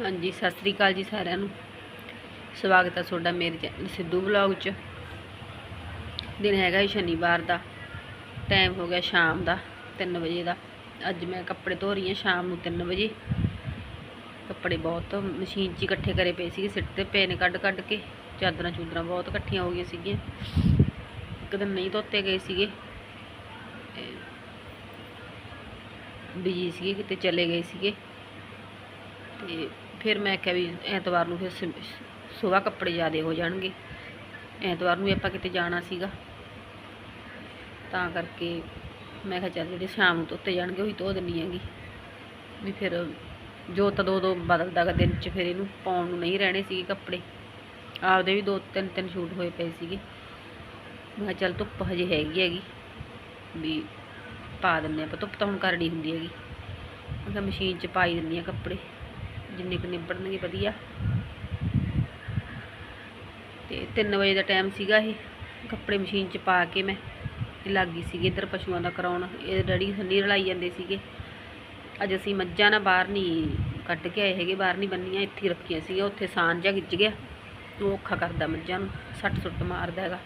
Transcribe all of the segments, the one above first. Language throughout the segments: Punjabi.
ਹਾਂਜੀ, ਸਤਿ ਸ੍ਰੀ ਅਕਾਲ ਜੀ ਸਾਰਿਆਂ ਨੂੰ। ਸਵਾਗਤ ਹੈ ਤੁਹਾਡਾ ਮੇਰੇ ਚੈਨਲ ਸਿੱਧੂ ਬਲੌਗ 'ਚ। ਦਿਨ ਹੈਗਾ ਜੀ ਸ਼ਨੀਵਾਰ ਦਾ ਟਾਈਮ ਹੋ ਗਿਆ ਸ਼ਾਮ ਦਾ 3 ਵਜੇ ਦਾ। ਅੱਜ ਮੈਂ ਕੱਪੜੇ ਧੋ ਰਹੀ ਹਾਂ ਸ਼ਾਮ ਨੂੰ 3 ਵਜੇ। ਕੱਪੜੇ ਬਹੁਤ ਮਸ਼ੀਨ 'ਚ ਇਕੱਠੇ ਕਰੇ ਪਏ ਸੀਗੇ, ਸਿੱਟ ਤੇ ਪਏ ਨੇ ਕੱਢ ਕੱਢ ਕੇ। ਚਾਦਰਾਂ ਚੂਦਰਾਂ ਬਹੁਤ ਇਕੱਠੀਆਂ ਹੋ ਗਈਆਂ ਸੀਗੀਆਂ। ਇੱਕ ਦਿਨ ਨਹੀਂ ਧੋਤੇ ਗਏ ਸੀਗੇ। ਬਿਜ਼ੀ ਸੀਗੇ ਕਿਤੇ ਚਲੇ ਗਏ ਸੀਗੇ। ਤੇ ਫਿਰ ਮੈਂ ਕਿਹਾ ਵੀ ਐਤਵਾਰ ਨੂੰ ਫਿਰ ਸਵੇਰ ਕੱਪੜੇ ਜ਼ਿਆਦੇ ਹੋ ਜਾਣਗੇ। ਐਤਵਾਰ ਨੂੰ ਵੀ ਆਪਾਂ ਕਿਤੇ ਜਾਣਾ ਸੀਗਾ। ਤਾਂ ਕਰਕੇ ਮੈਂ ਕਿਹਾ ਚੱਲ ਜਿਹੜੇ ਸ਼ਾਮ ਨੂੰ ਧੋਤੇ ਜਾਣਗੇ ਉਹੀ ਧੋ ਦਿੰਨੀ ਹੈਗੀ। ਵੀ ਫਿਰ ਜੋ ਤਾਂ ਦੋ ਦੋ ਬਦਲਦਾ ਗਾ ਦਿਨ 'ਚ ਫਿਰ ਇਹਨੂੰ ਪਾਉਣ ਨੂੰ ਨਹੀਂ ਰਹਿਣੇ ਸੀਗੇ ਕੱਪੜੇ। ਆਪਦੇ ਵੀ ਦੋ ਤਿੰਨ ਤਿੰਨ ਸ਼ੂਟ ਹੋਏ ਪਏ ਸੀਗੇ। ਮੈਂ ਕਿਹਾ ਚੱਲ ਧੁੱਪ ਹਜੇ ਹੈਗੀ ਹੈਗੀ। ਵੀ ਪਾ ਦਿੰਦੇ ਆਪਾਂ, ਧੁੱਪ ਤਾਂ ਹੁਣ ਕਰਨੀ ਹੁੰਦੀ ਹੈਗੀ। ਮੈਂ ਕਿਹਾ ਮਸ਼ੀਨ 'ਚ ਪਾਈ ਦਿੰਦੀ ਆ ਕੱਪੜੇ। ਜਿੰਨੇ ਕੁ ਨਿਬੜਨਗੇ ਵਧੀਆ। ਤੇ 3 ਵਜੇ ਦਾ ਟਾਈਮ ਸੀਗਾ ਇਹ। ਕੱਪੜੇ ਮਸ਼ੀਨ 'ਚ ਪਾ ਕੇ ਮੈਂ ਇਹ ਲੱਗ ਗਈ ਸੀਗੀ ਇੱਧਰ ਪਸ਼ੂਆਂ ਦਾ ਕਰਾਉਣ। ਇਹ ਡੈਡੀ ਸੰਨੀ ਰਲਾਈ ਜਾਂਦੇ ਸੀਗੇ। ਅੱਜ ਅਸੀਂ ਮੱਝਾਂ ਨਾ ਬਾਹਰ ਨਹੀਂ ਕੱਢ ਕੇ ਆਏ ਹੈਗੇ, ਬਾਹਰ ਨਹੀਂ ਬੰਨੀਆਂ, ਇੱਥੇ ਰੱਖੀਆਂ ਸੀਗੀਆਂ। ਉੱਥੇ ਸਾਂਝ ਜਿਹਾ ਗਿੱਜ ਗਿਆ। ਉਹ ਔਖਾ ਕਰਦਾ ਮੱਝਾਂ ਨੂੰ, ਸੱਟ ਸੁੱਟ ਮਾਰਦਾ ਹੈਗਾ।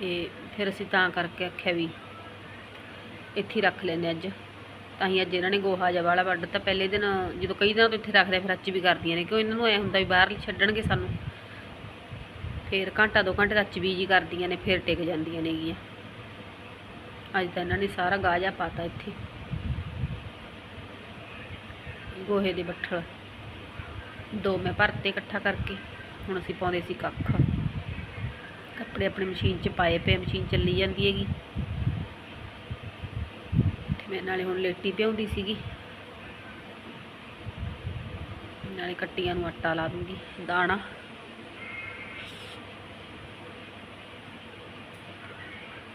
ਤੇ ਫਿਰ ਅਸੀਂ ਤਾਂ ਕਰਕੇ ਆਖਿਆ ਵੀ ਇੱਥੇ ਰੱਖ ਲੈਂਦੇ ਅੱਜ। ਤਾਂ ਹੀ ਅੱਜ ਇਹਨਾਂ ਨੇ ਗੋਹਾ ਜਿਹਾ ਵਾਲਾ ਵੱਢ ਤਾਂ ਪਹਿਲੇ ਦਿਨ ਜਦੋਂ ਕਈ ਦਿਨਾਂ ਤੋਂ ਇੱਥੇ ਰੱਖਦੇ ਫਿਰ ਅੱਜ ਵੀ ਕਰਦੀਆਂ ਨੇ, ਕਿਉਂ ਇਹਨਾਂ ਨੂੰ ਐ ਹੁੰਦਾ ਵੀ ਬਾਹਰ ਛੱਡਣਗੇ ਸਾਨੂੰ। ਫਿਰ ਘੰਟਾ ਦੋ ਘੰਟੇ ਤੱਕ ਵੀ ਜੀ ਕਰਦੀਆਂ ਨੇ, ਫਿਰ ਟਿਕ ਜਾਂਦੀਆਂ ਨੇਗੀਆਂ। ਅੱਜ ਤਾਂ ਇਹਨਾਂ ਨੇ ਸਾਰਾ ਗਾਜਾ ਪਾਤਾ ਇੱਥੇ। ਗੋਹੇ ਦੇ ਬੱਠਲ। ਦੋ ਮੈਂ ਭਰਤੇ ਇਕੱਠਾ ਕਰਕੇ, ਹੁਣ ਅਸੀਂ ਪਾਉਂਦੇ ਸੀ ਕੱਖ। ਕੱਪੜੇ ਆਪਣੀ ਮਸ਼ੀਨ 'ਚ ਪਾਏ ਪਏ ਮਸ਼ੀਨ ਚੱਲੀ ਜਾਂਦੀ ਹੈਗੀ। ਮੈਂ ਨਾਲੇ ਹੁਣ ਲੇਟੀ ਪਿਆਉਂਦੀ ਸੀਗੀ। ਨਾਲੇ ਕੱਟੀਆਂ ਨੂੰ ਆਟਾ ਲਾ ਦੂੰਗੀ, ਦਾਣਾ।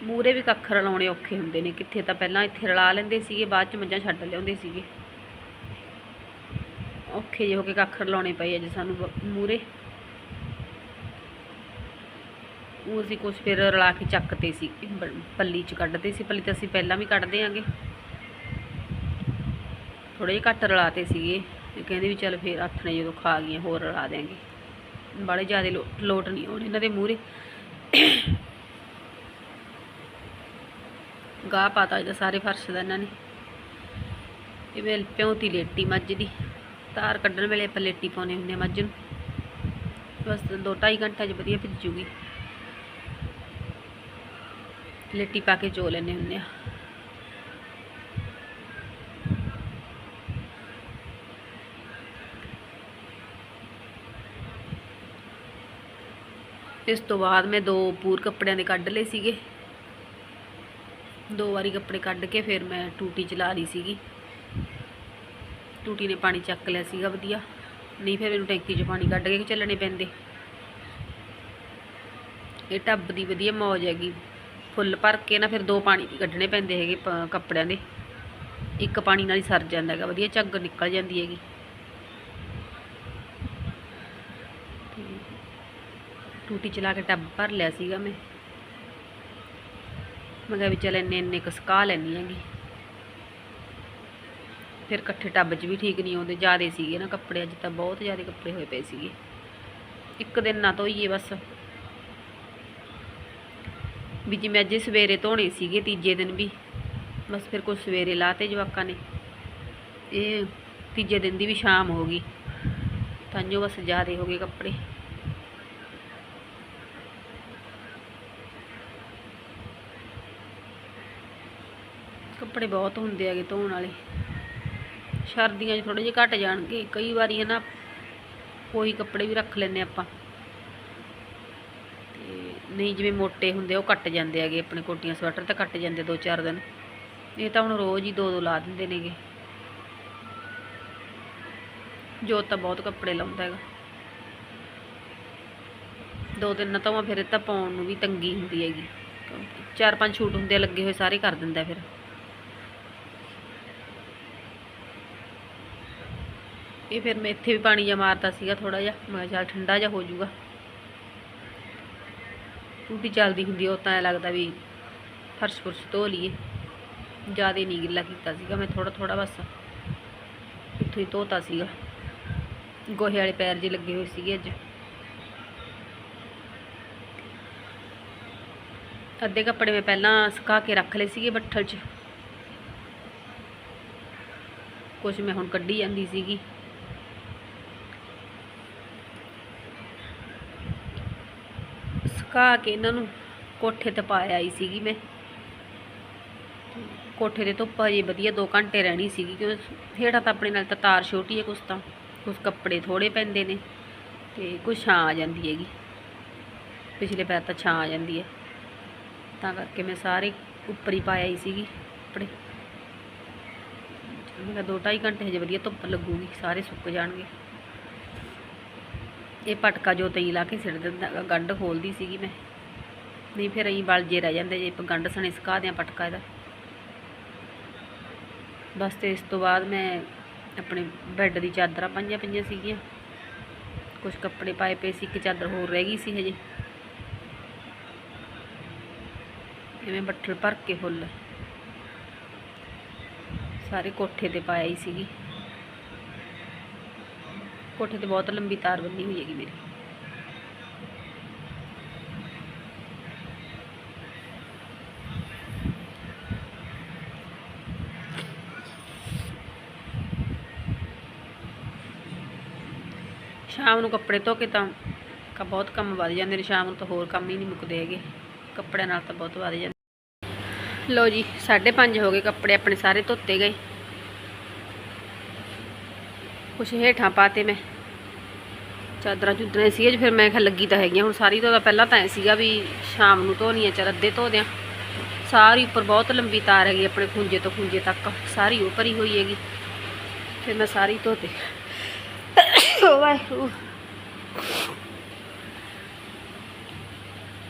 ਮੂਰੇ ਵੀ ਕੱਖ ਰਲਾਉਣੇ ਔਖੇ ਹੁੰਦੇ ਨੇ, ਕਿੱਥੇ ਤਾਂ ਪਹਿਲਾਂ ਇੱਥੇ ਰਲਾ ਲੈਂਦੇ ਸੀਗੇ, ਬਾਅਦ ਚ ਮੱਝਾਂ ਛੱਡ ਲਿਆਉਂਦੇ ਸੀਗੇ। ਔਖੇ ਜਿਹੇ ਹੋ ਕੇ ਕੱਖ ਰਲਾਉਣੇ ਪਏ ਅੱਜ ਸਾਨੂੰ ਮੂਰੇ ਉਹ ਅਸੀਂ ਕੁਛ ਫਿਰ ਰਲਾ ਕੇ ਚੱਕਤੇ ਸੀ, ਬ- ਪੱਲੀ ਚ ਕੱਢਦੇ ਸੀ, ਪੱਲੀ ਤਾਂ ਅਸੀਂ ਪਹਿਲਾਂ ਵੀ ਕੱਢਦੇ ਆਂਗੇ। ਥੋੜੇ ਜਿਹੇ ਘੱਟ ਰਲਾਤੇ ਸੀਗੇ ਤੇ ਕਹਿੰਦੇ ਵੀ ਚੱਲ ਫਿਰ ਆਥਣੇ ਜਦੋਂ ਖਾ ਗਈਆਂ ਹੋਰ ਰਲਾ ਦਿਆਂਗੇ। ਬੜੇ ਜ਼ਿਆਦਾ ਲੋਟ ਨਹੀਂ ਆਉਣ ਇਹਨਾਂ ਦੇ ਮੂਹਰੇ। ਗਾਹ ਪਾਤਾ ਇਹਦਾ ਸਾਰੇ ਫਰਸ਼ ਦਾ ਇਹਨਾਂ ਨੇ। ਇਹ ਵੇਲ ਪਿਉਂਤੀ ਲੇਟੀ ਮੱਝ ਦੀ। ਤਾਰ ਕੱਢਣ ਵੇਲੇ ਆਪਾਂ ਲੇਟੀ ਪਾਉਨੇ ਹੁੰਦੇ ਆ ਮੱਝ ਨੂੰ। ਬਸ 2.5 ਘੰਟਾ ਚ ਵਧੀਆ ਭਿੱਜੂਗੀ ਲੇਟੀ ਪਾ ਕੇ ਚੋ ਲੈਨੇ ਹੁੰਦੇ ਆ ਇਸ ਤੋਂ ਬਾਅਦ ਮੈਂ ਦੋ ਪੂਰ ਕੱਪੜਿਆਂ ਦੇ ਕੱਢ ਲਏ ਸੀਗੇ। ਦੋ ਵਾਰੀ ਕੱਪੜੇ ਕੱਢ ਕੇ ਫਿਰ ਮੈਂ ਟੂਟੀ ਚਲਾ ਲਈ ਸੀਗੀ। ਟੂਟੀ ਨੇ ਪਾਣੀ ਚੱਕ ਲਿਆ ਸੀਗਾ ਵਧੀਆ। ਨਹੀਂ ਫਿਰ ਮੈਨੂੰ ਟੈਂਕੀ 'ਚ ਪਾਣੀ ਕੱਢ ਕੇ ਚੱਲਣੇ ਪੈਂਦੇ। ਇਹ ਟੱਬ ਦੀ ਵਧੀਆ ਮੌਜ ਹੈਗੀ। ਫੁੱਲ ਭਰ ਕੇ ਨਾ ਫਿਰ ਦੋ ਪਾਣੀ ਕੱਢਣੇ ਪੈਂਦੇ ਹੈਗੇ ਪ- ਕੱਪੜਿਆਂ ਦੇ। ਇੱਕ ਪਾਣੀ ਨਾਲ ਹੀ ਸਰ ਜਾਂਦਾ ਹੈਗਾ, ਵਧੀਆ ਝੱਗ ਨਿਕਲ ਜਾਂਦੀ ਹੈਗੀ ਤੇ ਟੂਟੀ ਚਲਾ ਕੇ ਟੱਬ ਭਰ ਲਿਆ ਸੀਗਾ ਮੈਂ। ਮੈਂ ਕਿਹਾ ਵੀ ਚੱਲ ਇੰਨੇ ਇੰਨੇ ਕੁ ਸੁਕਾ ਲੈਂਦੀ ਹੈਗੀ। ਫਿਰ ਇਕੱਠੇ ਟੱਬ 'ਚ ਵੀ ਠੀਕ ਨਹੀਂ ਆਉਂਦੇ, ਜ਼ਿਆਦੇ ਸੀਗੇ ਨਾ ਕੱਪੜੇ, ਅੱਜ ਤਾਂ ਬਹੁਤ ਜ਼ਿਆਦੇ ਕੱਪੜੇ ਹੋਏ ਪਏ ਸੀਗੇ। ਇੱਕ ਦਿਨ ਨਾ ਧੋਈਏ ਬਸ। ਵੀ ਜਿਵੇਂ ਅੱਜ ਸਵੇਰੇ ਧੋਣੇ ਸੀਗੇ, ਤੀਜੇ ਦਿਨ ਵੀ। ਬਸ ਫਿਰ ਕੁਝ ਸਵੇਰੇ ਲਾਤੇ ਜਵਾਕਾਂ ਨੇ। ਇਹ ਤੀਜੇ ਦਿਨ ਦੀ ਵੀ ਸ਼ਾਮ ਹੋ ਗਈ। ਤਾਂ ਜੋ ਬਸ ਜ਼ਿਆਦੇ ਹੋ ਗਏ ਕੱਪੜੇ। ਕੱਪੜੇ ਬਹੁਤ ਹੁੰਦੇ ਹੈਗੇ ਧੋਣ ਵਾਲੇ। ਸਰਦੀਆਂ 'ਚ ਥੋੜੇ ਜਿਹੇ ਘਟ ਜਾਣਗੇ। ਕਈ ਵਾਰੀ ਹੈ ਨਾ ਕੋਈ ਕੱਪੜੇ ਵੀ ਰੱਖ ਲੈਂਦੇ ਆਪਾਂ। ਤੇ ਨਹੀਂ ਜਿਵੇਂ ਮੋਟੇ ਹੁੰਦੇ ਉਹ ਕੱਟ ਜਾਂਦੇ ਹੈਗੇ ਆਪਣੇ ਕੋਟੀਆਂ ਸਵੈਟਰ ਤਾਂ ਕੱਟ ਜਾਂਦੇ ਦੋ ਚਾਰ ਦਿਨ। ਇਹ ਤਾਂ ਹੁਣ ਰੋਜ਼ ਹੀ ਦੋ ਦੋ ਲਾ ਦਿੰਦੇ ਨੇਗੇ। ਜੋ ਤਾਂ ਬਹੁਤ ਕੱਪੜੇ ਲਾਉਂਦਾ ਹੈਗਾ। ਦੋ ਤਿੰਨ ਨਾ ਤਾਂ ਫਿਰ ਇਹ ਤਾਂ ਪਾਉਣ ਨੂੰ ਵੀ ਤੰਗੀ ਹੁੰਦੀ ਹੈਗੀ। ਚਾਰ ਪੰਜ ਛੂਟ ਹੁੰਦੇ ਆ, ਲੱਗੇ ਹੋਏ ਸਾਰੇ ਕਰ ਦਿੰਦਾ ਫਿਰ। ਇਹ ਫਿਰ ਮੈਂ ਇੱਥੇ ਵੀ ਪਾਣੀ ਜਿਹਾ ਮਾਰਤਾ ਸੀਗਾ ਥੋੜਾ ਜਿਹਾ। ਮੈਂ ਕਿਹਾ ਚੱਲ ਠੰਡਾ ਜਿਹਾ ਹੋ ਜਾਊਗਾ। ਟੂਟੀ ਚੱਲਦੀ ਹੁੰਦੀ ਉਹ ਤਾਂ ਐਂ ਲੱਗਦਾ ਵੀ ਫਰਸ਼ ਫੁਰਸ਼ ਧੋ ਲਈਏ। ਜ਼ਿਆਦਾ ਨਹੀਂ ਗਿੱਲਾ ਕੀਤਾ ਸੀਗਾ, ਮੈਂ ਥੋੜਾ ਥੋੜਾ ਬਸ ਇੱਥੋਂ ਹੀ ਧੋਤਾ ਸੀਗਾ। ਗੋਹੇ ਵਾਲੇ ਪੈਰ ਜੇ ਲੱਗੇ ਹੋਏ ਸੀਗੇ ਅੱਜ। ਅੱਧੇ ਕੱਪੜੇ ਮੈਂ ਪਹਿਲਾਂ ਸੁਕਾ ਕੇ ਰੱਖ ਲਏ ਸੀਗੇ ਬੱਠਲ 'ਚ। ਕੁਝ ਮੈਂ ਹੁਣ ਕੱਢੀ ਜਾਂਦੀ ਸੀਗੀ। ਸੁਕਾ ਕੇ ਇਹਨਾਂ ਨੂੰ ਕੋਠੇ ਤੇ ਪਾਇਆ ਆਈ ਸੀਗੀ ਮੈਂ। ਕੋਠੇ ਦੇ ਧੁੱਪ ਹਜੇ ਵਧੀਆ 2 ਘੰਟੇ ਰਹਿਣੀ ਸੀਗੀ ਕਿਉਂ ਹੇਠਾਂ ਤਾਂ ਆਪਣੇ ਨਾਲ ਤਾਂ ਤਾਰ ਛੋਟੀ ਹੈ ਕੁਛ ਤਾਂ, ਕੁਛ ਕੱਪੜੇ ਥੋੜੇ ਪੈਂਦੇ ਨੇ ਤੇ ਕੁਛ ਛਾਂ ਆ ਜਾਂਦੀ ਹੈਗੀ। ਪਿਛਲੇ ਪੈਰ ਤਾਂ ਛਾਂ ਆ ਜਾਂਦੀ ਹੈ ਤਾਂ ਕਰਕੇ ਮੈਂ ਸਾਰੇ ਉੱਪਰ ਹੀ ਪਾਇਆ ਹੀ ਸੀਗੀ ਕੱਪੜੇ। ਮੈਂ ਕਿਹਾ ਦੋ ਢਾਈ ਘੰਟੇ ਹਜੇ ਵਧੀਆ ਧੁੱਪ ਲੱਗੂਗੀ, ਸਾਰੇ ਸੁੱਕ ਜਾਣਗੇ। ਇਹ ਪਟਕਾ ਜੋ ਤਈ ਲਾ ਕੇ ਸਿੱਟ ਦਿੰਦਾ ਗੰਢ ਖੋਲਦੀ ਸੀਗੀ ਮੈਂ। ਨਹੀਂ, ਫਿਰ ਅਸੀਂ ਬਲ ਜੇ ਰਹਿ ਜਾਂਦੇ, ਜੇ ਆਪਾਂ ਗੰਢ ਸਣੇ ਸੁਕਾ ਦਿਆਂ ਪਟਕਾ ਇਹਦਾ। ਬਸ ਤੇ ਇਸ ਤੋਂ ਬਾਅਦ ਮੈਂ ਆਪਣੇ ਬੈੱਡ ਦੀ ਚਾਦਰਾਂ ਪਾਈਆਂ ਪਈਆਂ ਸੀਗੀਆਂ। ਕੁਝ ਕੱਪੜੇ ਪਾਏ ਪਏ ਸੀ, ਇੱਕ ਚਾਦਰ ਹੋਰ ਰਹਿ ਗਈ ਸੀ ਹਜੇ। ਇਵੇਂ ਬੱਠਲ ਭਰ ਕੇ ਫੁੱਲ। ਸਾਰੇ ਕੋਠੇ ਤੇ ਪਾਇਆ ਹੀ ਸੀਗੀ। ਕੋਠੇ ਤੇ ਬਹੁਤ ਲੰਬੀ ਤਾਰ ਬੰਨੀ ਹੋਈ ਹੈਗੀ ਮੇਰੀ। ਸ਼ਾਮ ਨੂੰ ਕੱਪੜੇ ਧੋ ਕੇ ਤਾਂ ਕ ਬਹੁਤ ਕੰਮ ਵੱਧ ਜਾਂਦੇ ਨੇ, ਸ਼ਾਮ ਨੂੰ ਤਾਂ ਹੋਰ ਕੰਮ ਹੀ ਨਹੀਂ ਮੁੱਕਦੇ ਹੈਗੇ। ਕੱਪੜਿਆਂ ਨਾਲ ਤਾਂ ਬਹੁਤ ਵੱਧ ਜਾਂਦੇ। ਲੋ ਜੀ 5:30 ਹੋ ਗਏ ਕੱਪੜੇ ਆਪਣੇ ਸਾਰੇ ਧੋਤੇ ਗਏ। ਕੁਛ ਹੇਠਾਂ ਪਾਤੇ ਮੈਂ। ਚਾਦਰਾਂ ਚੁੱਦਰਾਂ ਸੀ ਫਿਰ ਮੈਂ ਕਿਹਾ ਲੱਗੀ ਤਾਂ ਹੈਗੀਆਂ, ਹੁਣ ਸਾਰੀ ਤੋਂ ਤਾਂ ਪਹਿਲਾਂ ਤਾਂ ਐ ਸੀਗਾ ਵੀ ਸ਼ਾਮ ਨੂੰ ਧੋਣੀਆਂ, ਚਲ ਅੱਧੇ ਧੋ ਦਿਆਂ ਸਾਰੀ ਉੱਪਰ ਬਹੁਤ ਲੰਬੀ ਤਾਰ ਹੈਗੀ ਆਪਣੇ ਖੁੰਝੇ ਤੋਂ ਖੁੰਝੇ ਤੱਕ, ਸਾਰੀ ਉਹ ਭਰੀ ਹੋਈ ਹੈਗੀ। ਫਿਰ ਮੈਂ ਸਾਰੀ ਧੋਤੇ। ਵਾਹਿਗੁਰੂ।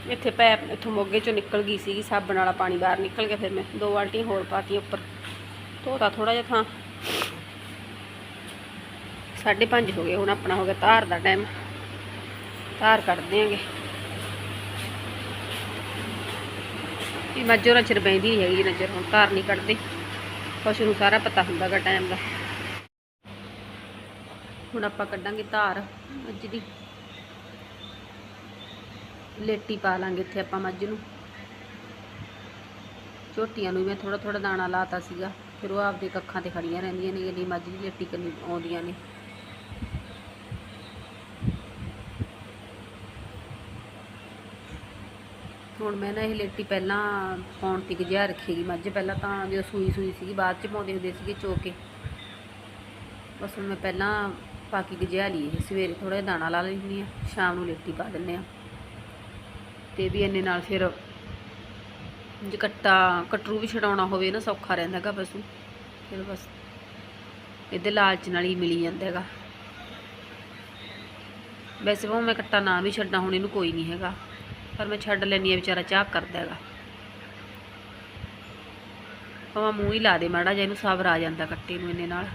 ਇੱਥੇ ਪੈਪ ਇੱਥੋਂ ਮੋਗੇ ਚੋਂ ਨਿਕਲ ਗਈ ਸੀਗੀ, ਸਾਬਣ ਵਾਲਾ ਪਾਣੀ ਬਾਹਰ ਨਿਕਲ ਗਿਆ, ਫਿਰ ਮੈਂ ਦੋ ਬਾਲਟੀਆਂ ਹੋਰ ਪਾਤੀਆਂ ਉੱਪਰ। ਧੋਤਾ ਥੋੜਾ ਜਿਹਾ ਥਾਂ। ਸਾਢੇ ਪੰਜ ਹੋ ਗਏ, ਹੁਣ ਆਪਣਾ ਹੋ ਗਿਆ ਧਾਰ ਦਾ ਟਾਈਮ ਧਾਰ ਕੱਢ ਦਿਆਂਗੇ। ਇਹ ਮੱਝੋਂ ਨਾਲ ਚਿਰ ਨਹੀਂ ਹੈਗੀ ਨਜ਼ਰ ਹੁਣ ਧਾਰ ਨਹੀਂ ਕੱਢਦੇ। ਪਸ਼ੂ ਨੂੰ ਸਾਰਾ ਪਤਾ ਹੁੰਦਾਗਾ ਟਾਈਮ ਦਾ। ਹੁਣ ਆਪਾਂ ਕੱਢਾਂਗੇ ਧਾਰ, ਮੱਝ ਦੀ। ਲੇਟੀ ਪਾ ਲਾਂਗੇ ਇੱਥੇ ਆਪਾਂ ਮੱਝ ਨੂੰ। ਝੋਟੀਆਂ ਨੂੰ ਵੀ ਮੈਂ ਥੋੜਾ ਥੋੜਾ ਦਾਣਾ ਲਾਤਾ ਸੀਗਾ, ਫਿਰ ਉਹ ਆਪਦੇ ਕੱਖਾਂ ਤੇ ਖੜੀਆਂ ਰਹਿੰਦੀਆਂ ਨੇ ਜਿਹੜੀ ਮੱਝ ਦੀ ਲੇਟੀ ਕਰਨੀ ਆਉਂਦੀਆਂ ਨੇ। ਹੁਣ ਮੈਂ ਨਾ ਇਹ ਲੇਟੀ ਪਹਿਲਾਂ ਪਾਉਣ ਤੀਕ ਜਿਹਾ ਰੱਖੀਗੀ। ਮੱਝ ਪਹਿਲਾਂ ਤਾਂ ਜਦੋਂ ਸੂਈ ਸੂਈ ਸੀਗੀ, ਬਾਅਦ ਚ ਪਾਉਂਦੇ ਹੁੰਦੇ ਸੀਗੇ ਚੋ ਕੇ ਬਸ ਹੁਣ ਮੈਂ ਪਹਿਲਾਂ ਪਾ ਕੇ ਗਜਿਆ ਲਈ ਇਹ ਸਵੇਰੇ ਥੋੜਾ ਜਿਹਾ ਦਾਣਾ ਲਾ ਲੈਂਦੀ ਆ ਸ਼ਾਮ ਨੂੰ ਲੇਟੀ ਪਾ ਦਿੰਨੇ ਆ ਤੇ ਵੀ ਇੰਨੇ ਨਾਲ ਫਿਰ ਜੇ ਕੱਟਾ, ਕਟਰੂ ਵੀ ਛਡਾਉਣਾ ਹੋਵੇ ਨਾ, ਸੌਖਾ ਰਹਿੰਦਾ ਹੈਗਾ ਪਸ਼ੂ। ਫਿਰ ਬਸ ਇਹਦੇ ਲਾਲਚ ਨਾਲ ਹੀ ਮਿਲੀ ਜਾਂਦਾ ਹੈਗਾ। ਵੈਸੇ ਭਾਵੇਂ ਮੈਂ ਕੱਟਾ ਨਾ ਵੀ ਛੱਡਾਂ, ਹੁਣ ਇਹਨੂੰ ਕੋਈ ਨਹੀਂ ਹੈਗਾ। ਪਰ ਮੈਂ ਛੱਡ ਲੈਣੀ ਆ ਵਿਚਾਰਾ ਚਾਹ ਕਰਦਾ ਹੈਗਾ। ਭਾਵੇਂ ਮੂੰਹ ਹੀ ਲਾ ਦੇ ਮਾੜਾ ਜਿਹਾ, ਇਹਨੂੰ ਸਬਰ ਆ ਜਾਂਦਾ ਕੱਟੇ ਨੂੰ ਇਹਨੇ ਨਾਲ।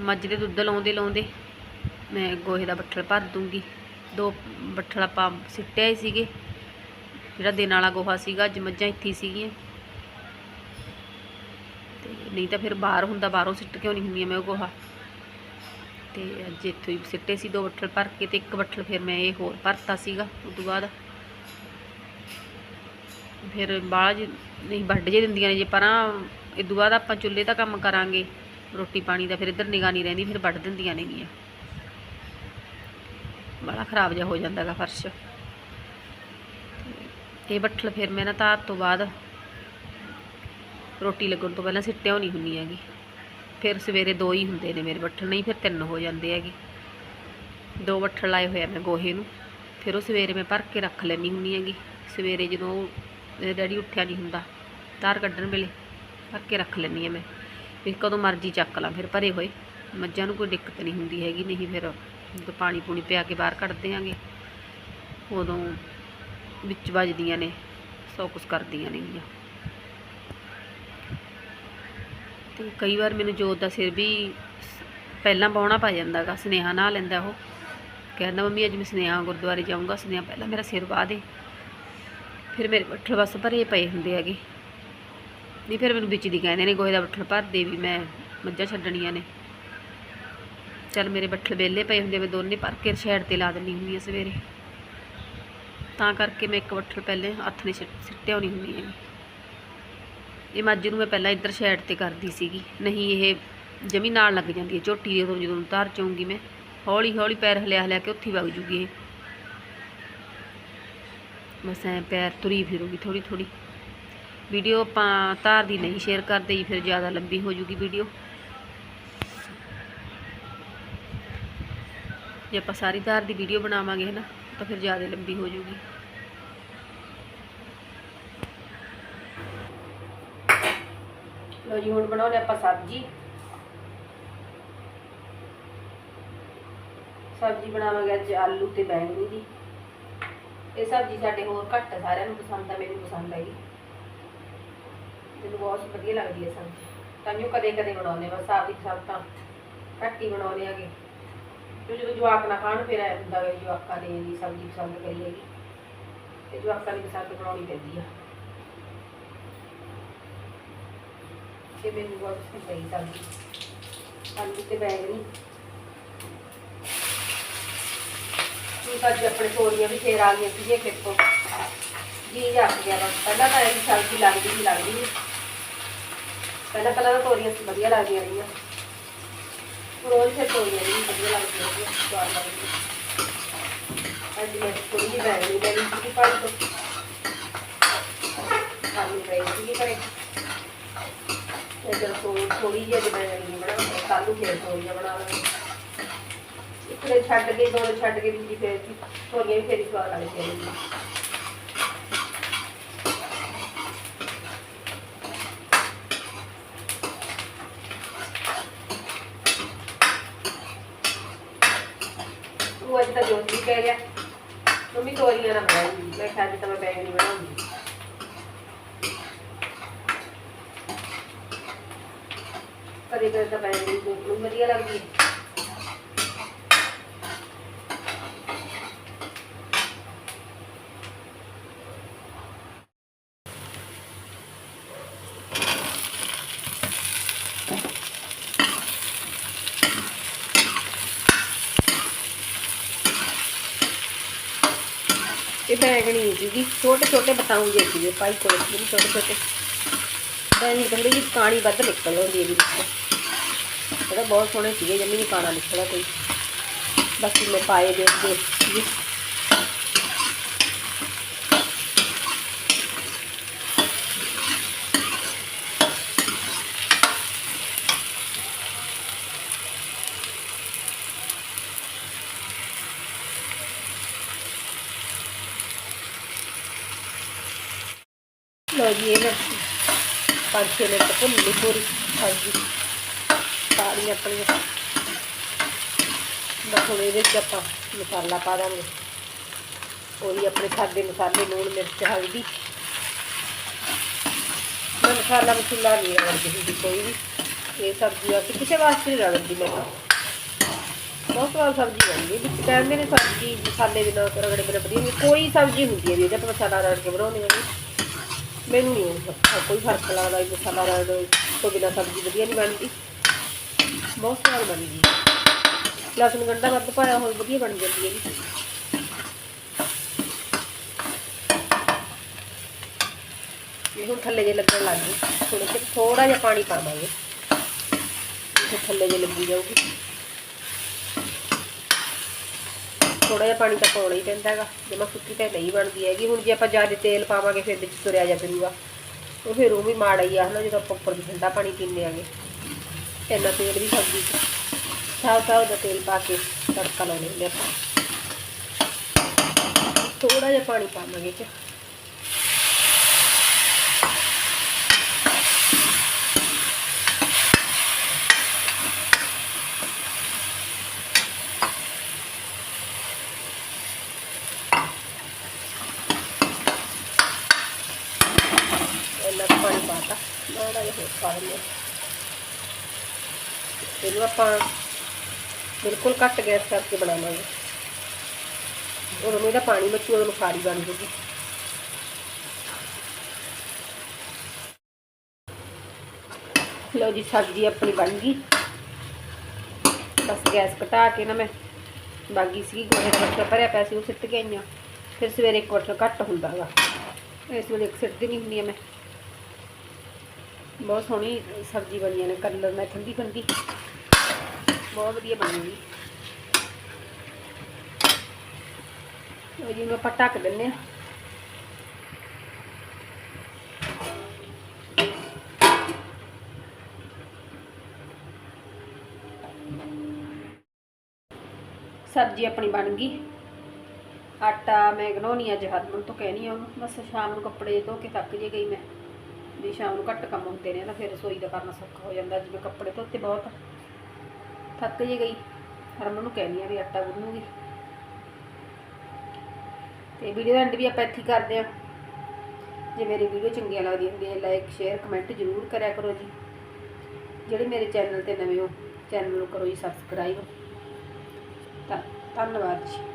ਮੱਝ ਦੇ ਦੁੱਧ ਲਾਉਂਦੇ ਲਾਉਂਦੇ ਮੈਂ ਗੋਹੇ ਦਾ ਬੱਠਲ ਭਰ ਦੂੰਗੀ। ਦੋ ਬੱਠਲ ਆਪਾਂ ਸਿੱਟਿਆ ਹੀ ਸੀਗੇ। ਜਿਹੜਾ ਦਿਨ ਵਾਲਾ ਗੋਹਾ ਸੀਗਾ, ਅੱਜ ਮੱਝਾਂ ਇੱਥੇ ਸੀਗੀਆਂ। ਤੇ ਨਹੀਂ ਤਾਂ ਫਿਰ ਬਾਹਰ ਹੁੰਦਾ, ਬਾਹਰੋਂ ਸਿੱਟ ਕਿਉਂ ਨਹੀਂ ਹੁੰਦੀਆਂ ਮੈਂ ਉਹ ਗੋਹਾ। ਤੇ ਅੱਜ ਇੱਥੋਂ ਹੀ ਸਿੱਟੇ ਸੀ ਦੋ ਬੱਠਲ ਭਰ ਕੇ ਤੇ ਇੱਕ ਬੱਠਲ ਫਿਰ ਮੈਂ ਇਹ ਹੋਰ ਭਰਤਾ ਸੀਗਾ, ਉਸ ਤੋਂ ਬਾਅਦ। ਫਿਰ ਬਾਅਦ 'ਚ ਨਹੀਂ, ਵੱਢ ਜੇ ਦਿੰਦੀਆਂ ਨੇ ਜੇ ਪਰਾਂ, ਇਹ ਤੋਂ ਬਾਅਦ ਆਪਾਂ ਚੁੱਲ੍ਹੇ ਦਾ ਕੰਮ ਕਰਾਂਗੇ, ਰੋਟੀ ਪਾਣੀ ਦਾ ਫਿਰ ਇੱਧਰ ਨਿਗਾਹ ਨਹੀਂ ਰਹਿੰਦੀ, ਫਿਰ ਵੱਢ ਦਿੰਦੀਆਂ ਨੇਗੀਆਂ। ਬੜਾ ਖਰਾਬ ਜਿਹਾ ਹੋ ਜਾਂਦਾ ਗਾ ਫਰਸ਼। ਇਹ ਬੱਠਲ ਫਿਰ ਮੈਂ ਨਾ ਧਾਰ ਤੋਂ ਬਾਅਦ ਰੋਟੀ ਲੱਗਣ ਤੋਂ ਪਹਿਲਾਂ ਸਿੱਟਿਆ ਹੋਣੀ ਹੁੰਦੀ ਹੈਗੀ। ਫਿਰ ਸਵੇਰੇ ਦੋ ਹੀ ਹੁੰਦੇ ਨੇ ਮੇਰੇ ਬੱਠਲ ਨਹੀਂ ਫਿਰ ਤਿੰਨ ਹੋ ਜਾਂਦੇ ਹੈਗੇ। ਦੋ ਬੱਠਲ ਲਾਏ ਹੋਏ ਆ ਮੈਂ ਗੋਹੇ ਨੂੰ। ਫਿਰ ਉਹ ਸਵੇਰੇ ਮੈਂ ਭਰ ਕੇ ਰੱਖ ਲੈਣੀ ਹੁੰਦੀ ਹੈਗੀ। ਸਵੇਰੇ ਜਦੋਂ ਮੇਰੇ ਡੈਡੀ ਉੱਠਿਆ ਨਹੀਂ ਹੁੰਦਾ ਧਾਰ ਕੱਢਣ ਵੇਲੇ ਭਰ ਕੇ ਰੱਖ ਲੈਣੀ ਆ ਮੈਂ। ਵੀ ਕਦੋਂ ਮਰਜ਼ੀ ਚੱਕ ਲਾਂ, ਫਿਰ ਭਰੇ ਹੋਏ। ਮੱਝਾਂ ਨੂੰ ਕੋਈ ਦਿੱਕਤ ਨਹੀਂ ਹੁੰਦੀ ਹੈਗੀ, ਨਹੀਂ ਫਿਰ ਪਾਣੀ ਪੂਣੀ ਪਿਆ ਕੇ ਬਾਹਰ ਕੱਢਦੇ ਆਂਗੇ, ਉਦੋਂ ਵਿੱਚ ਵੱਜਦੀਆਂ ਨੇ, ਸੌ ਕੁਛ ਕਰਦੀਆਂ ਨੇਗੀਆਂ। ਤੇ ਕਈ ਵਾਰ ਮੈਨੂੰ ਜੋਤ ਦਾ ਸਿਰ ਵੀ ਪਹਿਲਾਂ ਬਾਉਣਾ ਪਾ ਜਾਂਦਾ ਗਾ ਸੁਨੇਹਾ ਨਾ ਲੈਂਦਾ ਉਹ। ਕਹਿੰਦਾ ਮੰਮੀ, ਅੱਜ ਮੈਂ ਸੁਨੇਹਾ ਗੁਰਦੁਆਰੇ ਜਾਊਂਗਾ, ਸੁਨੇਹਾ ਪਹਿਲਾਂ ਮੇਰਾ ਸਿਰ ਵਾਹ ਦੇ। ਫਿਰ ਮੇਰੇ ਬੱਠਲ ਬਸ ਭਰੇ ਪਏ ਹੁੰਦੇ ਹੈਗੇ। ਨਹੀਂ, ਫਿਰ ਮੈਨੂੰ ਵਿੱਚ ਦੀ ਕਹਿੰਦੇ ਨੇ, ਗੋਹੇ ਦਾ ਬੱਠਲ ਭਰ ਦੇ ਵੀ ਮੈਂ ਮੱਝਾਂ ਛੱਡਣੀਆਂ ਨੇ। ਚੱਲ ਮੇਰੇ ਬੱਠਲ ਵਿਹਲੇ ਪਏ ਹੁੰਦੇ, ਮੈਂ ਦੋਨੇ ਭਰ ਕੇ ਸ਼ੈਡ ਤੇ ਲਾ ਦਿੰਦੀ ਹੁੰਦੀ ਆ ਸਵੇਰੇ। ਤਾਂ ਕਰਕੇ ਮੈਂ ਇੱਕ ਬੱਠਲ ਪਹਿਲੇ ਹੱਥ ਨੇ ਸਿੱਟ- ਸਿੱਟਿਆ ਨਹੀਂ ਹੁੰਦੀ ਹੈ ਇਹ ਮੱਝ ਨੂੰ ਮੈਂ ਪਹਿਲਾਂ ਇੱਧਰ ਸਾਈਡ ਤੇ ਕਰਦੀ ਸੀਗੀ। ਨਹੀਂ, ਇਹ ਜਮੀ ਨਾਲ ਲੱਗ ਜਾਂਦੀ ਹੈ। ਝੋਟੀ ਦੇ ਤੋਂ ਜਦੋਂ ਧਾਰ ਚਾਉਂਗੀ ਮੈਂ, ਹੌਲੀ ਹੌਲੀ ਪੈਰ ਹਲਿਆ ਹਲਿਆ ਕੇ ਉੱਥੇ ਵਗ ਜੂਗੀ ਇਹ। ਬਸ ਐ ਪੈਰ ਤੁਰੀ ਫਿਰੂਗੀ ਥੋੜੀ ਥੋੜੀ ਵੀਡੀਓ ਆਪਾਂ ਧਾਰ ਦੀ ਨਹੀਂ ਸ਼ੇਅਰ ਕਰਦੇ ਜੀ, ਫਿਰ ਜ਼ਿਆਦਾ ਲੰਬੀ ਹੋ ਜੂਗੀ ਵੀਡੀਓ। ਜੇ ਆਪਾਂ ਸਾਰੀ ਧਾਰ ਦੀ ਵੀਡੀਓ ਬਣਾਵਾਂਗੇ ਹੈ ਨਾ ਤਾਂ ਫਿਰ ਜ਼ਿਆਦਾ ਲੰਬੀ ਹੋ ਜੂਗੀ। ਲੋ ਜੀ, ਹੁਣ ਬਣਾਉਣੇ ਆਪਾਂ ਸਬਜ਼ੀ। ਸਬਜ਼ੀ ਬਣਾਵਾਂਗੇ ਅੱਜ ਆਲੂ ਤੇ ਬੈਂਗਣੀ ਦੀ। ਇਹ ਸਬਜ਼ੀ ਸਾਡੇ ਹੋਰ ਘੱਟ ਸਾਰਿਆਂ ਨੂੰ ਪਸੰਦ ਆ, ਮੈਨੂੰ ਪਸੰਦ ਆਈ ਮੈਨੂੰ ਬਹੁਤ ਵਧੀਆ ਲੱਗਦੀ ਹੈ ਸਬਜ਼ੀ। ਤਾਂ ਜੋ ਕਦੇ ਕਦੇ ਬਣਾਉਂਦੇ ਬਸ ਸਾਦੀ ਸਭ ਤਾਂ ਘੱਟ ਹੀ ਬਣਾਉਂਦੇ ਆਗੇ। ਤੇ ਜਦੋਂ ਜਵਾਕ ਨਾ ਖਾਣ, ਫਿਰ ਐ ਹੁੰਦਾ ਵੀ ਜਵਾਕਾਂ ਨੇ ਦੀ ਸਬਜ਼ੀ ਪਸੰਦ ਕਰੀ ਹੈਗੀ। ਤੇ ਜਵਾਕਾਂ ਦੀ ਪਸੰਦ ਬਣਾਉਣੀ ਪੈਂਦੀ ਆ। ਤੇ ਮੈਨੂੰ ਬਹੁਤ ਪਸੰਦ ਸਬਜ਼ੀ ਆਲੂ ਤੇ ਬੈਂਗਣੀ ਹੁਣ ਤਾਂ ਆਪਣੇ ਤੋਰੀਆਂ ਵੀ ਫੇਰ ਆ ਗਈਆਂ ਸੀਗੀਆਂ ਫਿਰ ਜੀ ਜਾ ਗਿਆ ਬਸ। ਪਹਿਲਾਂ ਤਾਂ ਇਹ ਸਬਜ਼ੀ ਲੱਗਦੀ ਸੀ, ਲੱਗਦੀ ਨਹੀਂ ਪਹਿਲਾਂ ਪਹਿਲਾਂ ਤਾਂ ਤੋਰੀਆਂ ਵਧੀਆ ਲੱਗਦੀਆਂ ਰਹੀਆਂ ਰੋਜ਼ ਫਿਰ ਤੋਰੀਆਂ ਵੀ ਵਧੀਆ ਲੱਗਦੀਆਂ ਰਹੀਆਂ ਸਵਾਦ ਲੱਗਦੀਆਂ ਅੱਜ ਮੈਂ ਥੋੜੀ ਜਿਹੀ ਬੈਗਣੀ ਲੈ ਲਈ ਸੀ ਪਾਣੀ ਤੋਂ। ਆਲੂ ਪਏ ਸੀਗੇ ਘਰੇ। ਤੇ ਜਦ ਥੋੜੀ ਜਿਹੀ ਅੱਜ ਬਣਾ ਕੱਲ੍ਹ ਨੂੰ ਫਿਰ ਤੋਰੀਆਂ ਬਣਾ ਲਾਂਗੇ ਇੱਕ ਛੱਡ ਕੇ ਦੋ ਛੱਡ ਕੇ ਦੂਜੀ ਫੇਰ ਤੋਰੀਆਂ ਫੇਰ ਹੀ ਸਵਾਦ ਲੱਗਦੀਆਂ ਨੇ ਉਹ ਅੱਜ ਤਾਂ ਜੋਤ ਵੀ ਕਹਿ ਰਿਹਾ, ਮੰਮੀ ਤੋਰੀਆਂ ਨਾ ਬਣਾਈ। ਮੈਂ ਕਿਹਾ ਅੱਜ ਤਾਂ ਮੈਂ ਬੈਗ ਨਹੀਂ ਬਣਾਉਂਗੀ ਕਦੇ ਕਦੇ ਤਾਂ ਬੈਗ ਨਹੀਂ ਨੂੰ ਵਧੀਆ ਲੱਗਦੀ ਹੈ ਇਹ ਬੈਗਣੀ ਸੀਗੀ ਛੋਟੇ ਛੋਟੇ ਬਤਾਉ ਜੇ ਸੀਗੇ ਪਾਈ ਕੋਲ ਜਿਹੜੇ ਛੋਟੇ ਛੋਟੇ ਬੈਗਣੀ ਥੋੜੀ ਜਿਹੀ ਕਾਣੀ ਵੱਧ ਨਿਕਲ ਆਉਂਦੀ ਹੈ ਵੀ ਇਹਦਾ ਬਹੁਤ ਸੋਹਣੇ ਸੀਗੇ ਜੰਮੀ ਨਹੀਂ ਕਾਣਾ ਨਿਕਲਿਆ ਕੋਈ। ਬਾਕੀ ਮੈਂ ਪਾਏ ਦੇ ਦੇ ਸੀਗੇ। ਲੋ ਜੀ, ਇਹ ਨਾ ਪੰਜ ਛੇ ਮਿੰਟ ਭੁੰਨ ਲਈ ਪੂਰੀ। ਸਬਜ਼ੀ ਸਾਰੀਆਂ ਆਪਣੀਆਂ। ਬਸ ਹੁਣ ਇਹਦੇ ਵਿੱਚ ਆਪਾਂ ਮਸਾਲਾ ਪਾ ਦਾਂਗੇ। ਉਹੀ ਆਪਣੇ ਸਾਦੇ ਮਸਾਲੇ, ਲੂਣ, ਮਿਰਚ, ਹਲਦੀ। ਮੈਂ ਮਸਾਲਾ ਮਸੂਲਾ ਨਹੀਂ ਰਗੜਦੀ ਹੁੰਦੀ ਕੋਈ ਵੀ। ਇਹ ਸਬਜ਼ੀ ਆ ਕਿਸੇ ਵਾਸਤੇ ਨਹੀਂ ਰਲਦੀ ਮੈਂ ਤਾਂ। ਬਹੁਤ ਸਵਾਦ ਸਬਜ਼ੀ ਬਣਦੀ ਹੈ ਵਿੱਚ ਕਹਿੰਦੇ ਨੇ ਸਬਜ਼ੀ ਮਸਾਲੇ ਬਿਨਾਂ ਰਗੜੇ ਬਿਨਾਂ ਵਧੀਆ ਨਹੀਂ। ਕੋਈ ਸਬਜ਼ੀ ਹੁੰਦੀ ਹੈ ਵੀ ਇਹਦਾ ਮਸਾਲਾ ਰਲ ਕੇ ਬਣਾਉਂਦੇ ਹਾਂ। ਮੈਨੂੰ ਨਹੀਂ ਉਹ ਕੋਈ ਫ਼ਰਕ ਲੱਗਦਾ ਵੀ ਮਸਾਲਾ ਰਗੜ ਤੋਂ ਬਿਨਾਂ ਸਬਜ਼ੀ ਵਧੀਆ ਨਹੀਂ ਬਣਦੀ। ਬਹੁਤ ਸਵਾਦ ਬਣਦੀ ਹੈ। ਲਸਣ ਗੰਡਾ ਵੱਧ ਪਾਇਆ ਹੋਵੇ ਵਧੀਆ ਬਣ ਜਾਂਦੀ ਹੈ ਜੀ। ਇਹ ਹੁਣ ਥੱਲੇ ਜੇ ਲੱਗਣ ਲੱਗ ਗਈ ਥੋੜੇ ਜਿਹਾ ਥੋੜਾ ਜਿਹਾ ਪਾਣੀ ਪਾਵਾਂਗੇ। ਇਹ ਥੱਲੇ ਜੇ ਲੱਗੀ ਜਾਊਗੀ। ਥੋੜਾ ਜਿਹਾ ਪਾਣੀ ਤਾਂ ਪਾਉਣਾ ਹੀ ਪੈਂਦਾ ਹੈਗਾ ਜਮਾ ਸੁੱਕੀ ਤਾਂ ਨਹੀਂ ਬਣਦੀ ਹੈਗੀ। ਹੁਣ ਜੇ ਆਪਾਂ ਜ਼ਿਆਦਾ ਤੇਲ ਪਾਵਾਂਗੇ, ਫਿਰ ਵਿੱਚ ਤੁਰਿਆ ਜਾ ਫਿਰੂਗਾ। ਉਹ ਫਿਰ ਉਹ ਵੀ ਮਾੜਾ ਹੀ ਆ, ਹਨਾ, ਜਦੋਂ ਆਪਾਂ ਉੱਪਰ ਦੀ ਠੰਡਾ ਪਾਣੀ ਪੀਂਦੇ ਆਗੇ। ਇੰਨਾ ਤੇਲ ਵੀ ਸਬਜ਼ੀ 'ਚ ਸਾਫ਼ ਸਾਫ਼ ਦਾ ਤੇਲ ਪਾ ਕੇ ਤੜਕਾ ਲਾਉਣੇ ਹੁੰਦੇ ਆਪਾਂ। ਥੋੜਾ ਜਿਹਾ ਪਾਣੀ ਪਾਵਾਂਗੇ ਚ ਇੰਨਾ ਕੁ ਪਾਣੀ ਪਾਤਾ ਥੋੜਾ ਜਿਹਾ ਹੋਰ ਪਾ ਦਿੰਦੇ ਇਹਨੂੰ ਆਪਾਂ ਬਿਲਕੁਲ ਘੱਟ ਗੈਸ ਕਰਕੇ ਬਣਾਵਾਂਗੇ। ਉਦੋਂ ਇਹਦਾ ਪਾਣੀ ਮੱਚੂ ਉਦੋਂ ਖਾਰੀ ਬਣ ਜੂਗੀ ਲਓ ਜੀ, ਸਬਜ਼ੀ ਆਪਣੀ ਬਣ ਗਈ। ਬਸ ਗੈਸ ਘਟਾ ਕੇ ਨਾ ਮੈਂ ਬਾਗੀ ਸੀ ਗੋਹੇ ਦਾ ਭਰਿਆ ਪਿਆ ਸੀ, ਉਹ ਸਿੱਟ ਕੇ ਫਿਰ ਸਵੇਰੇ ਇੱਕ ਬੱਠਲ ਘੱਟ ਹੁੰਦਾ ਗਾ। ਇਸ ਵੇਲੇ ਇੱਕ ਸਿੱਟਦੀ ਨਹੀਂ ਹੁੰਦੀ ਆ ਮੈਂ। ਬਹੁਤ ਸੋਹਣੀ ਸਬਜ਼ੀ ਬਣੀ ਨੇ ਕਲਰ, ਮੈਂ ਠੰਡੀ ਠੰਡੀ। ਬਹੁਤ ਵਧੀਆ ਬਣੀ ਜੀ ਉਹ ਜੀ ਨੂੰ ਆਪਾਂ ਢੱਕ ਦਿੰਨੇ ਆ। ਸਬਜ਼ੀ ਆਪਣੀ ਬਣ ਗਈ। ਆਟਾ, ਮੈਂ ਗਨੋਨੀ ਅੱਜ ਹਰਮਨ ਤੋਂ ਕਹਿਣੀ ਆ ਉਹਨੂੰ ਬਸ ਸ਼ਾਮ ਨੂੰ ਕੱਪੜੇ ਧੋ ਕੇ ਥੱਕ ਜੇ ਗਈ ਮੈਂ। ਵੀ ਸ਼ਾਮ ਨੂੰ ਘੱਟ ਕੰਮ ਹੁੰਦੇ ਨੇ ਤਾਂ ਫਿਰ ਰਸੋਈ ਦਾ ਕਰਨਾ ਸੌਖਾ ਹੋ ਜਾਂਦਾ, ਜਿਵੇਂ ਕੱਪੜੇ ਧੋਤੇ ਬਹੁਤ। ਥੱਕ ਜੇ ਗਈ। ਹਰਮਨ ਨੂੰ ਕਹਿਣੀ ਆ ਵੀ ਆਟਾ ਗੁੰਨੂਗੀ। ਤੇ ਵੀਡੀਓ ਦਾ ਐਂਡ ਵੀ ਆਪਾਂ ਇੱਥੇ ਕਰਦੇ ਆ। ਜੇ ਮੇਰੀ ਵੀਡੀਓ ਚੰਗੀਆਂ ਲੱਗਦੀਆਂ ਹੁੰਦੀਆਂ ਲਾਈਕ ਸ਼ੇਅਰ ਕਮੈਂਟ ਜ਼ਰੂਰ ਕਰਿਆ ਕਰੋ ਜੀ। ਜਿਹੜੇ ਮੇਰੇ ਚੈਨਲ ਤੇ ਨਵੇਂ ਹੋ ਚੈਨਲ ਨੂੰ ਕਰੋ ਜੀ ਸਬਸਕ੍ਰਾਈਬ ਤਾਂ ਧੰਨਵਾਦ ਜੀ।